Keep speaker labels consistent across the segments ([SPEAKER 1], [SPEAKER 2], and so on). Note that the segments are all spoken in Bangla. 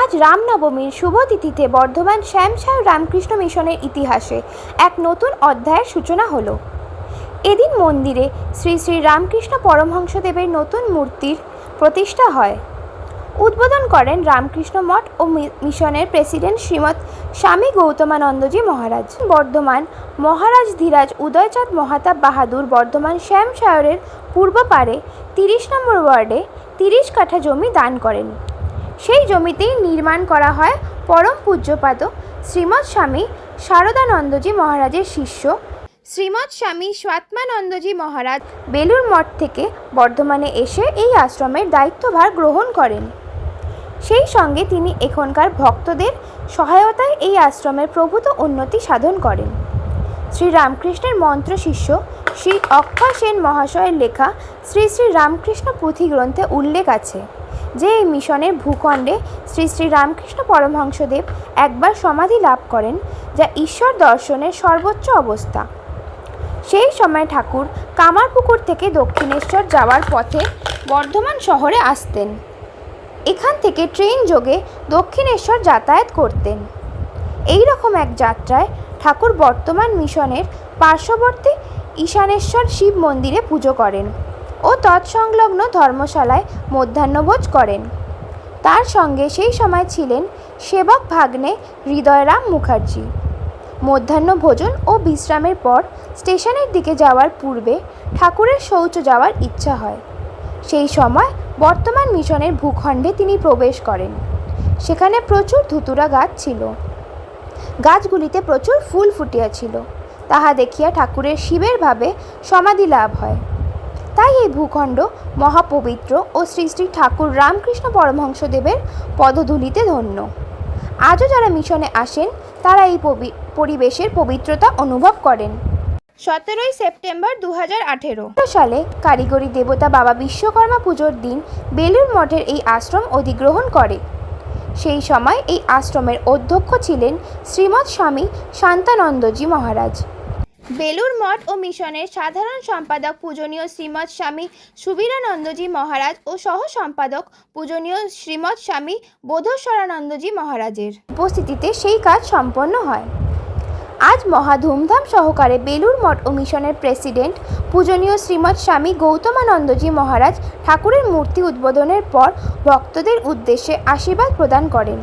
[SPEAKER 1] আজ রামনবমীর শুভ তিথিতে বর্ধমান শ্যামসায় রামকৃষ্ণ মিশনের ইতিহাসে এক নতুন অধ্যায়ের সূচনা হলো। এদিন মন্দিরে শ্রী শ্রী রামকৃষ্ণ পরমহংসদেবের নতুন মূর্তির প্রতিষ্ঠা হয়। উদ্বোধন করেন রামকৃষ্ণ মঠ ও মিশনের প্রেসিডেন্ট শ্রীমৎ স্বামী গৌতমানন্দজি মহারাজ। বর্ধমান মহারাজ ধীরাজ উদয়চাঁদ মহাতাব বাহাদুর বর্ধমান শ্যামসায়রের পূর্ব পারে তিরিশ নম্বর ওয়ার্ডে তিরিশ কাঠা জমি দান করেন। সেই জমিতেই নির্মাণ করা হয় পরম পূজ্যপাদ শ্রীমৎ স্বামী শারদানন্দজি মহারাজের শিষ্য। শ্রীমৎ স্বামী স্বাত্মানন্দজি মহারাজ বেলুর মঠ থেকে বর্ধমানে এসে এই আশ্রমের দায়িত্বভার গ্রহণ করেন। সেই সঙ্গে তিনি এখনকার ভক্তদের সহায়তায় এই আশ্রমের প্রভূত উন্নতি সাধন করেন। শ্রী রামকৃষ্ণের মন্ত্র শিষ্য শ্রী অক্ষয় সেন মহাশয়ের লেখা শ্রী শ্রী রামকৃষ্ণ পুঁথি গ্রন্থে উল্লেখ আছে। যে এই মিশনের ভূখণ্ডে শ্রী শ্রী রামকৃষ্ণ পরমহংসদেব একবার সমাধি লাভ করেন, যা ঈশ্বর দর্শনের সর্বোচ্চ অবস্থা। সেই সময় ঠাকুর কামারপুকুর থেকে দক্ষিণেশ্বর যাওয়ার পথে বর্ধমান শহরে আসতেন। এখান থেকে ট্রেন যোগে দক্ষিণেশ্বর যাতায়াত করতেন। এই রকম এক যাত্রায় ঠাকুর বর্তমান মিশনের পার্শ্ববর্তী ঈশানেশ্বর শিব মন্দিরে পুজো করেন। ও তৎসংলগ্ন ধর্মশালায় মধ্যাহ্নভোজ করেন। তার সঙ্গে সেই সময় ছিলেন সেবক ভাগ্নে হৃদয়রাম মুখার্জি। মধ্যাহ্ন ভোজন ও বিশ্রামের পর স্টেশনের দিকে যাওয়ার পূর্বে ঠাকুরের শৌচ যাওয়ার ইচ্ছা হয়। সেই সময় বর্তমান মিশনের ভূখণ্ডে তিনি প্রবেশ করেন। সেখানে প্রচুর ধুতুরা গাছ ছিল। গাছগুলিতে প্রচুর ফুল ফুটিয়াছিল। তাহা দেখিয়া ঠাকুরের শিবের ভাবে সমাধি লাভ হয়। তাই এই ভূখণ্ড মহাপবিত্র ও শ্রী শ্রী ঠাকুর রামকৃষ্ণ পরমহংসদেবের পদধূলিতে ধন্য। আজও যারা মিশনে আসেন তারা এই পরিবেশের পবিত্রতা অনুভব করেন। সতেরোই সেপ্টেম্বর দু হাজার আঠেরো সালে কারিগরি দেবতা বাবা বিশ্বকর্মা পুজোর দিন বেলুর মঠের এই আশ্রম অধিগ্রহণ করে। সেই সময় এই আশ্রমের অধ্যক্ষ ছিলেন শ্রীমৎ স্বামী শান্তানন্দজি মহারাজ। বেলুর মঠ ও মিশনের সাধারণ সম্পাদক পূজনীয় শ্রীমৎ স্বামী সুবীরানন্দজি মহারাজ ও সহ সম্পাদক পূজনীয় শ্রীমৎ স্বামী বোধস্বরানন্দজি মহারাজের উপস্থিতিতে সেই কাজ সম্পন্ন হয়। আজ মহা ধুমধাম সহকারে বেলুর মঠ ও মিশনের প্রেসিডেন্ট পূজনীয় শ্রীমৎ স্বামী গৌতমানন্দজি মহারাজ ঠাকুরের মূর্তি উদ্বোধনের পর ভক্তদের উদ্দেশ্যে আশীর্বাদ প্রদান করেন।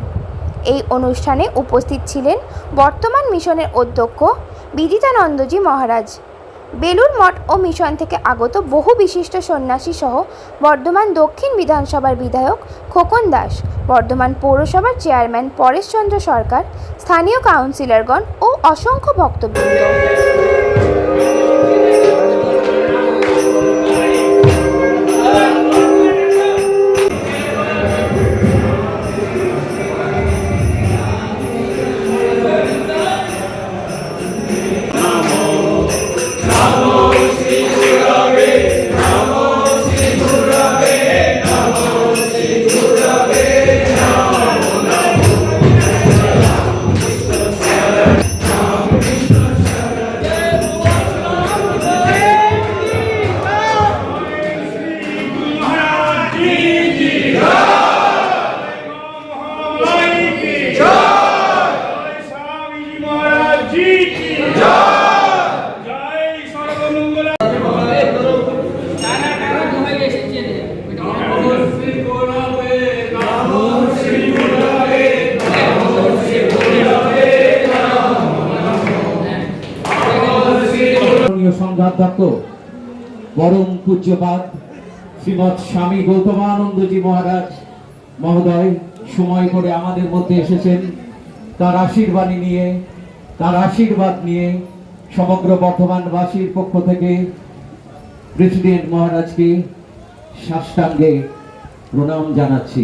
[SPEAKER 1] এই অনুষ্ঠানে উপস্থিত ছিলেন বর্তমান মিশনের অধ্যক্ষ বিদিতানন্দজি মহারাজ। বেলুর মঠ ও মিশন থেকে আগত বহু বিশিষ্ট সন্ন্যাসী সহ বর্ধমান দক্ষিণ বিধানসভার বিধায়ক খোকন দাস, বর্ধমান পৌরসভার চেয়ারম্যান পরেশচন্দ্র সরকার, স্থানীয় কাউন্সিলরগণ ও অসংখ্য ভক্তবৃন্দ।
[SPEAKER 2] সংঘাধ্যক্ষ পরম পূজ্যপাদ শ্রীমৎ স্বামী গৌতমানন্দজি মহারাজ মহোদয়, সময় করে আমাদের মধ্যে এসেছেন। তার আশীর্বাণী নিয়ে, তার আশীর্বাদ নিয়ে সমগ্র বর্ধমানবাসীর পক্ষ থেকে প্রেসিডেন্ট মহারাজকে সাষ্টাঙ্গে প্রণাম জানাচ্ছি।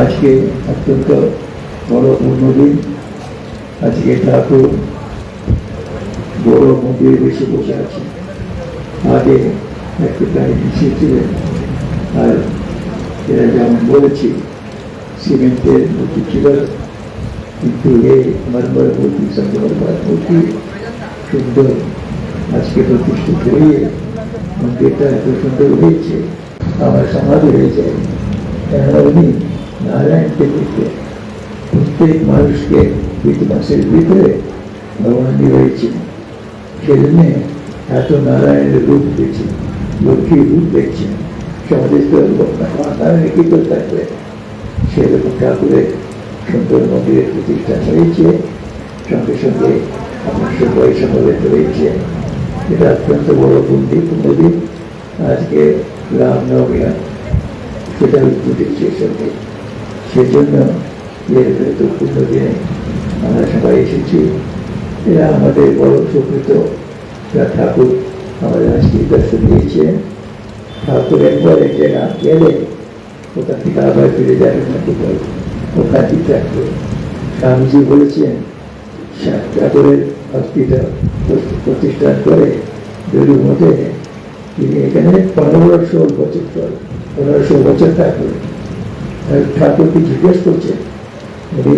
[SPEAKER 3] আজকে অত্যন্ত বড় পূর্ণদিন আজকে ঠাকুর বড় মন্দিরে বেশি বসে আছে আগে একটু প্রায় মিশিয়ে ছিলেন আর এরা যেমন বলেছি, সিমেন্টের মূর্তি ছিল। কিন্তু এই মারবার মূর্তি সঙ্গমারবার মূর্তি। সুন্দর আজকে প্রতিষ্ঠিত হয়ে মন্দিরটা এত সুন্দর হয়েছে। আমার সমাধি হয়ে যায়। কেননা উনি নারায়ণকে দেখতে প্রত্যেক মানুষকে বিদ্যমাসের ভিতরে ভগবান রয়েছেন সেজন্য এত নারায়ণের রূপ দেখছি লক্ষ্মীর রূপ দেখছেন। সমাজের তো নারায়ণ কি করে থাকবে? সেরকম ঠাকুরের সুন্দর মন্দিরের প্রতিষ্ঠা হয়েছে, সঙ্গে সঙ্গে আমার সবাই সমবেত হয়েছে। এটা অত্যন্ত বড় পুণ্যি পুণ্যদিন আজকে রামনবমী সেটা উদ্যোগেছে সঙ্গে সেজন্য এর তো পুণ্যদিনে আমরা সবাই এসেছি। এরা আমাদের বড় সুকৃত যা ঠাকুর আমাদের দর্শন দিয়েছেন ঠাকুর একবার এক জায়গা গেলে ওখান থেকে আবার ফিরে যাবেন না কোথাও। ওখানে থাকবে। স্বামীজি বলেছেন ঠাকুরের হসপিটাল প্রতিষ্ঠান করে বেলুর মধ্যে তিনি এখানে পনেরোশো বছর পর পনেরোশো বছর থাকবেন আর ঠাকুরকে জিজ্ঞেস করছেন, উনি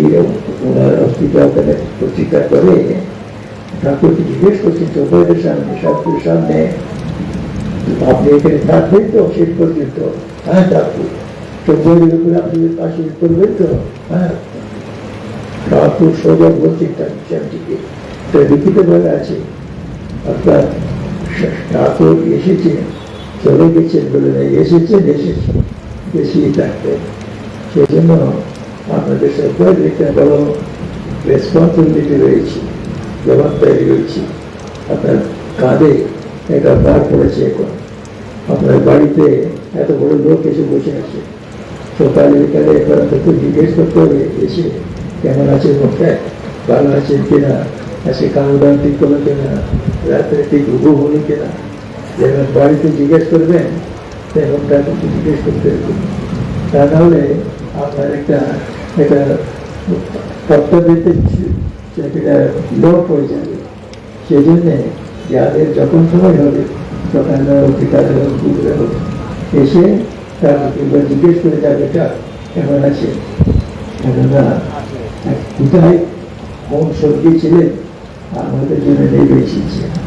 [SPEAKER 3] ওনার হসপিটাল ওখানে প্রতিষ্ঠা করে? ঠাকুরকে জিজ্ঞেস করছেন চোখের সামনে ঠাকুরের সামনে আপনি এখানে থাকবেন তো, শেষ পর্যন্ত? হ্যাঁ ঠাকুর। চোখের উপরে আপনি পাশে করবেন তো? হ্যাঁ ঠাকুর। সোজা বলছেন স্বামীজিকে। তো লিখিত বলে আছে? অর্থাৎ ঠাকুর এসেছেন চলে গেছেন বলে এসেছেন এসেছেন বেশি থাকতেন সেই জন্য আপনাদের সবার একটা বড় রেসপন্সিবিলিটি রয়েছে জবাবদারি রয়েছে। আপনার কাঁধে একটা বার পড়েছে এখন। আপনার বাড়িতে এত বড় লোক এসে বসে আছে। সকালে বিকালে একবার অন্তত জিজ্ঞেস করতে হবে, এসে কেমন আছে মুখটা ভালো আছেন কিনা? আজকে কামদান ঠিক করল কিনা রাত্রে ঠিক উবু হলো কিনা যেমন বাড়িতে জিজ্ঞেস করবেন তেমন তাকে জিজ্ঞেস করতে হবে তা নাহলে আপনার একটা একটা কর্তব্যতে সেটা লোক হয়ে যাবে। সেই জন্যে যাদের যখন সময় হবে হোক বিকালে হোক হোক এসে তারপর একবার জিজ্ঞেস করে যাবে এটা কেমন আছে? কেননা কোথায় কোন স্বর্গে ছিলেন? আমাদের জন্য নেবে এসেছে